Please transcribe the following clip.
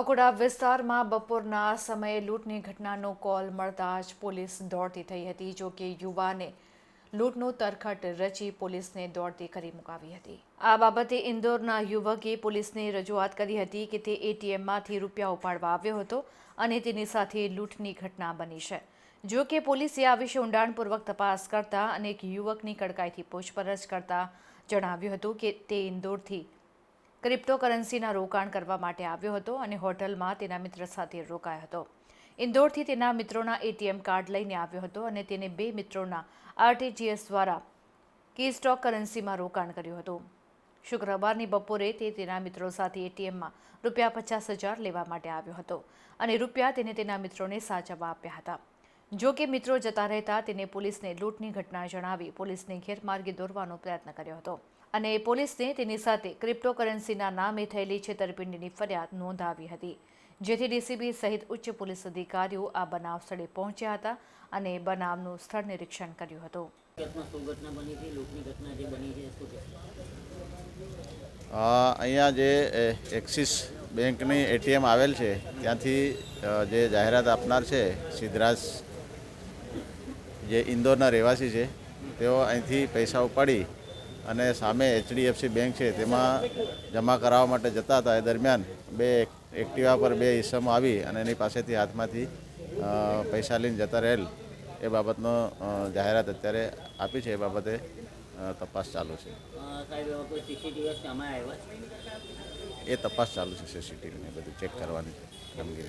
અકોડા વિસ્તારમાં બપોરના સમયે લૂંટની ઘટનાનો કોલ મળતા જ પોલીસ દોડતી થઈ હતી, જો કે યુવાને લૂંટનું તરખટ રચી પોલીસને દોડતી કરી મુકાવી હતી. આ બાબતે ઇન્દોરના યુવકે પોલીસને રજૂઆત કરી હતી કે તે એટીએમમાંથી રૂપિયા ઉપાડવા આવ્યો હતો અને તેની સાથે લૂંટની ઘટના બની છે. જો કે પોલીસે આ વિશે ઊંડાણપૂર્વક તપાસ કરતા અને એક યુવકની કડકાઈથી પૂછપરછ કરતા જણાવ્યું હતું કે તે ઇન્દોરથી ક્રિપ્ટોકરન્સીના રોકાણ કરવા માટે આવ્યો હતો અને હોટલમાં તેના મિત્ર સાથે રોકાયો હતો. ઇન્દોરથી તેના મિત્રોના એટીએમ કાર્ડ લઈને આવ્યો હતો અને તેને બે મિત્રોના આરટીજીએસ દ્વારા કીસ્ટોક કરન્સીમાં રોકાણ કર્યું હતું. શુક્રવારની બપોરે તે તેના મિત્રો સાથે એટીએમમાં રૂપિયા પચાસ હજાર લેવા માટે આવ્યો હતો અને રૂપિયા તેને તેના મિત્રોને સાચવવા આપ્યા હતા. જો કે મિત્રો જતા રહેતા તેને પોલીસને લૂંટની ઘટના જણાવી પોલીસને ગેરમાર્ગે દોરવાનો પ્રયત્ન કર્યો હતો. અને પોલીસને તેની સાથે ક્રિપ્ટોકરન્સીના નામે થયેલી છેતરપિંડીની ફરિયાદ નોંધાવી હતી. જેથી ડીસીબી સહિત ઉચ્ચ પોલીસ અધિકારીઓ આ બનાવ સ્થળે પહોંચ્યા હતા અને બનાવનું સ્થળ નિરીક્ષણ કર્યું હતું. અહીંયા જે એક્સિસ બેંકની એટીએમ આવેલ છે ત્યાંથી જે જાહેરાત આપનાર છે સિદ્ધરાજ જે ઇન્દોરના રહેવાસી છે તેઓ અહીંથી પૈસા ઉપાડી અને સામે એચડીએફસી બેંક છે તેમાં જમા કરાવવા માટે જતા હતા. એ દરમિયાન બે એક્ટિવા પર બે ઈસમો આવી અને એની પાસેથી હાથમાંથી પૈસા લઈને જતા રહેલ એ બાબતનો જાહેરાત અત્યારે આપી છે. એ બાબતે તપાસ ચાલુ છે. એ તપાસ ચાલુ છે સીસીટીવીને બધું ચેક કરવાની છે કામગીરી